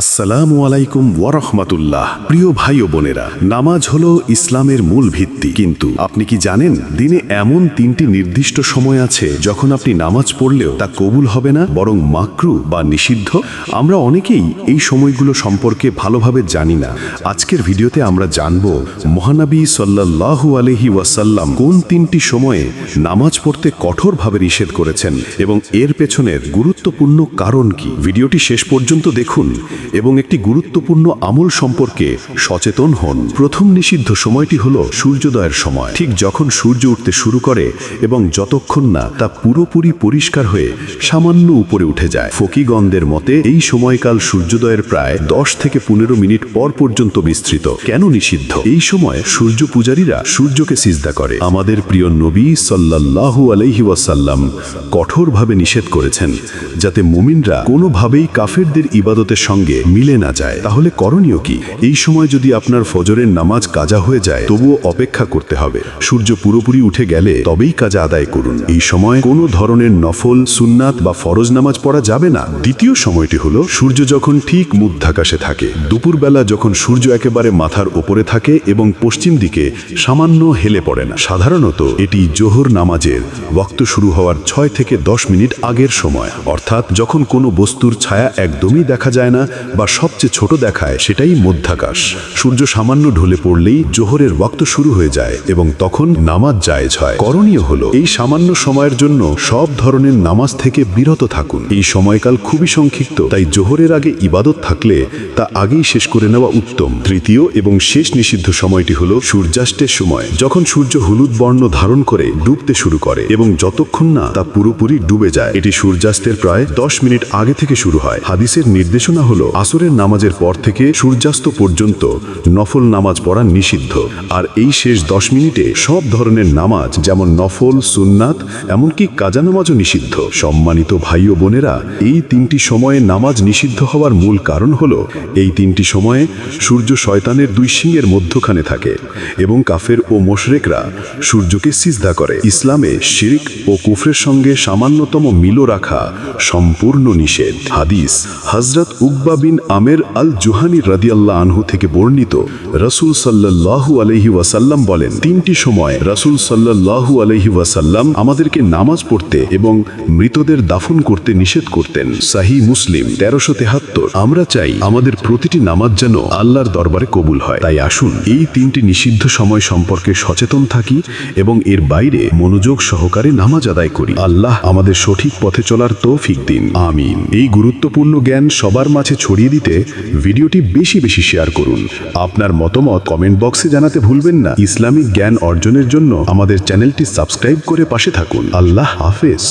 আসসালামু আলাইকুম ওয়ারহমাতুল্লাহ। প্রিয় ভাই ও বোনেরা, নামাজ হলো ইসলামের মূল ভিত্তি। কিন্তু আপনি কি জানেন, দিনে এমন তিনটি নির্দিষ্ট সময় আছে, যখন আপনি নামাজ পড়লেও তা কবুল হবে না, বরং মাকরু বা নিষিদ্ধ? আমরা অনেকেই এই সময়গুলো সম্পর্কে ভালোভাবে জানি না। আজকের ভিডিওতে আমরা জানব, মহানবী সাল্লাল্লাহু আলহি ওয়াসাল্লাম কোন তিনটি সময়ে নামাজ পড়তে কঠোরভাবে নিষেধ করেছেন এবং এর পেছনের গুরুত্বপূর্ণ কারণ কি? ভিডিওটি শেষ পর্যন্ত দেখুন। এবং একটি গুরুত্বপূর্ণ আমল সম্পর্কে সচেতন হন। প্রথম নিষিদ্ধ সময়টি হল সূর্যোদয়ের সময়। ঠিক যখন সূর্য উঠতে শুরু করে এবং যতক্ষণ না তা পুরোপুরি পরিষ্কার হয়ে সামান্য উপরে উঠে যায়, ফকিগণদের মতে এই সময়কাল সূর্যোদয়ের প্রায় দশ থেকে পনেরো মিনিট পর পর্যন্ত বিস্তৃত। কেন নিষিদ্ধ? এই সময় সূর্য পূজারীরা সূর্যকে সিজদা করে। আমাদের প্রিয় নবী সাল্লাল্লাহু আলাইহি ওয়াসাল্লাম কঠোরভাবে নিষেধ করেছেন, যাতে মুমিনরা কোনোভাবেই কাফেরদের ইবাদতের সঙ্গে মিলে না যায়। তাহলে করণীয় কি? এই সময় যদি আপনার ফজরের নামাজ কাজা হয়ে যায়, তবুও অপেক্ষা করতে হবে। সূর্য পুরোপুরি উঠে গেলে তবেই কাজা আদায় করুন। এই সময় কোনো ধরনের নফল, সুন্নাত বা ফরজ নামাজ পড়া যাবে না। দ্বিতীয় সময়টি হলো সূর্য যখন ঠিক মুদ্ধাকাশে থাকে। দুপুরবেলা যখন সূর্য একেবারে মাথার ওপরে থাকে এবং পশ্চিম দিকে সামান্য হেলে পড়ে না। সাধারণত এটি জোহর নামাজের বক্ত শুরু হওয়ার ছয় থেকে দশ মিনিট আগের সময়। অর্থাৎ যখন কোনো বস্তুর ছায়া একদমই দেখা যায় না বা সবচেয়ে ছোট দেখায় সেটাই মধ্যাকাশ। সূর্য সামান্য ঢলে পড়লেই জোহরের ওয়াক্ত শুরু হয়ে যায় এবং তখন নামাজ জায়েজ হয়। করণীয় হলো, এই সামান্য সময়ের জন্য সব ধরনের নামাজ থেকে বিরত থাকুন। এই সময়কাল খুবই সংক্ষিপ্ত, তাই জোহরের আগে ইবাদত থাকলে তা আগেই শেষ করে নেওয়া উত্তম। তৃতীয় এবং শেষ নিষিদ্ধ সময়টি হলো সূর্যাস্তের সময়, যখন সূর্য হলুদ বর্ণ ধারণ করে ডুবতে শুরু করে এবং যতক্ষণ না তা পুরোপুরি ডুবে যায়, এটি সূর্যাস্তের প্রায় দশ মিনিট আগে থেকে শুরু হয়। হাদিসের নির্দেশনা হলো আসরের নামাজের পর থেকে সূর্যাস্ত পর্যন্ত নফল নামাজ পড়া নিষিদ্ধ। আর এই শেষ দশ মিনিটে সব ধরনের নামাজ, যেমন নফল, সুন্নাত, এমনকি কাজা নামাজও নিষিদ্ধ। সম্মানিত ভাই ও বোনেরা, এই তিনটি সময়ে নামাজ নিষিদ্ধ হওয়ার মূল কারণ হল, এই তিনটি সময়ে সূর্য শয়তানের দুই সিংয়ের মধ্যখানে থাকে এবং কাফের ও মোশরেকরা সূর্যকে সিজদা করে। ইসলামে শিরিক ও কুফরের সঙ্গে সামান্যতম মিলও রাখা সম্পূর্ণ নিষেধ। হাদিস হজরত উকবা বিন আমের আল জুহানি রাদিয়াল্লাহ আনহু থেকে বর্ণিত, রসুল সাল্লাল্লাহু আলহি ওয়াসাল্লাম বলেন, তিনটি সময় রসুল সাল্লাল্লাহু আলহি ওয়াসাল্লাম আমাদেরকে নামাজ পড়তে এবং মৃতদের দাফন করতে নিষেধ করতেন। সাহি মুসলিম তেরোশো তেহাত্তর, আমরা চাই আমাদের প্রতিটি নামাজ যেন আল্লাহর দরবারে কবুল হয়। তাই আসুন, এই তিনটি নিষিদ্ধ সময় সম্পর্কে সচেতন থাকি এবং এর বাইরে মনোযোগ সহকারে নামাজ আদায় করি। আল্লাহ আমাদের সঠিক পথে চলার তৌফিক দিন। আমিন। এই গুরুত্বপূর্ণ জ্ঞান সবার মাঝে ছড়িয়ে দিতে ভিডিওটি বেশি বেশি শেয়ার করুন। আপনার মতামত কমেন্ট বক্সে জানাতে ভুলবেন না। ইসলামিক জ্ঞান অর্জনের জন্য আমাদের চ্যানেলটি সাবস্ক্রাইব করে পাশে থাকুন। আল্লাহ হাফেজ।